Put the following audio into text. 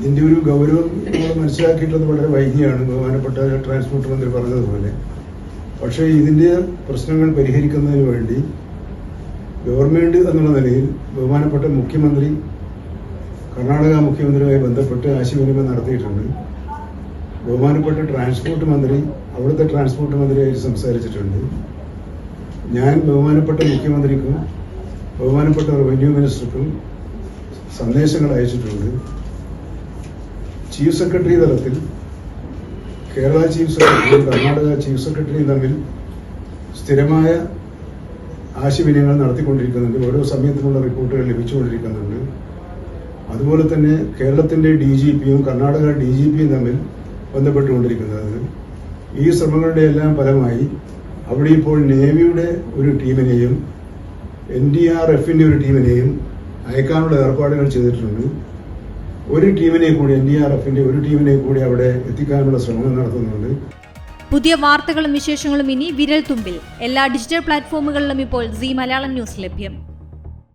ഇതിന്റെ ഒരു ഗൗരവം നമ്മൾ മനസ്സിലാക്കിയിട്ടുള്ളത് വളരെ വൈകിയാണ്. ബഹുമാനപ്പെട്ട ട്രാൻസ്പോർട്ട് മന്ത്രി പറഞ്ഞതുപോലെ. പക്ഷേ ഇതിന്റെ പ്രശ്നങ്ങൾ പരിഹരിക്കുന്നതിന് വേണ്ടി ഗവൺമെന്റ് എന്നുള്ള നിലയിൽ ബഹുമാനപ്പെട്ട മുഖ്യമന്ത്രി കർണാടക മുഖ്യമന്ത്രിയുമായി ബന്ധപ്പെട്ട് ആശയവിനിമയം നടത്തിയിട്ടുണ്ട്. ബഹുമാനപ്പെട്ട ട്രാൻസ്പോർട്ട് മന്ത്രി അവിടുത്തെ ട്രാൻസ്പോർട്ട് മന്ത്രിയായിട്ട് സംസാരിച്ചിട്ടുണ്ട്. ഞാൻ ബഹുമാനപ്പെട്ട മുഖ്യമന്ത്രിക്കും ബഹുമാനപ്പെട്ട റവന്യൂ മിനിസ്റ്റർക്കും സന്ദേശങ്ങൾ അയച്ചിട്ടുണ്ട്. ചീഫ് സെക്രട്ടറി തലത്തിൽ Kerala chief secretary Karnataka chief സെക്രട്ടറിയും തമ്മിൽ സ്ഥിരമായ ആശയവിനിമയങ്ങൾ നടത്തിക്കൊണ്ടിരിക്കുന്നുണ്ട്. ഓരോ സമയത്തിനുള്ള റിപ്പോർട്ടുകൾ ലഭിച്ചുകൊണ്ടിരിക്കുന്നുണ്ട്. അതുപോലെ തന്നെ കേരളത്തിന്റെ ഡി ജി പിയും കർണാടക ഡി ജി പിയും തമ്മിൽ ബന്ധപ്പെട്ടുകൊണ്ടിരിക്കുന്നത്. ഈ ശ്രമങ്ങളുടെ എല്ലാം ഫലമായി അവിടെ ഇപ്പോൾ നേവിയുടെ ഒരു ടീമിനെയും എൻ ഡി ആർ എഫിന്റെ ഒരു ടീമിനെയും അയക്കാനുള്ള ഏർപ്പാടുകൾ ചെയ്തിട്ടുണ്ട്. ഒരു ടീമിനെ കൂടി എൻ ഡി ആർ എഫിന്റെ ഒരു ടീമിനെ കൂടി അവിടെ എത്തിക്കാനുള്ള ശ്രമം നടത്തുന്നുണ്ട്. പുതിയ വാർത്തകളും വിശേഷങ്ങളും ഇനി വിരൽ തുമ്പിൽ എല്ലാ ഡിജിറ്റൽ പ്ലാറ്റ്ഫോമുകളിലും ഇപ്പോൾ സി മലയാളം ന്യൂസ് ലഭ്യം.